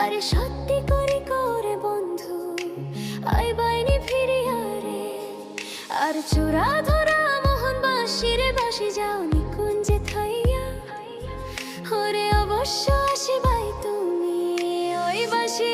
আরে সত্যি করি করে বন্ধু আই বাইনি ফিরিয়া রে। আর চূড়া ধরা মোহন বাসি রে বাসি যাও নিকুঞ্জে শস্য আসিবাই তুমি ওই বাসি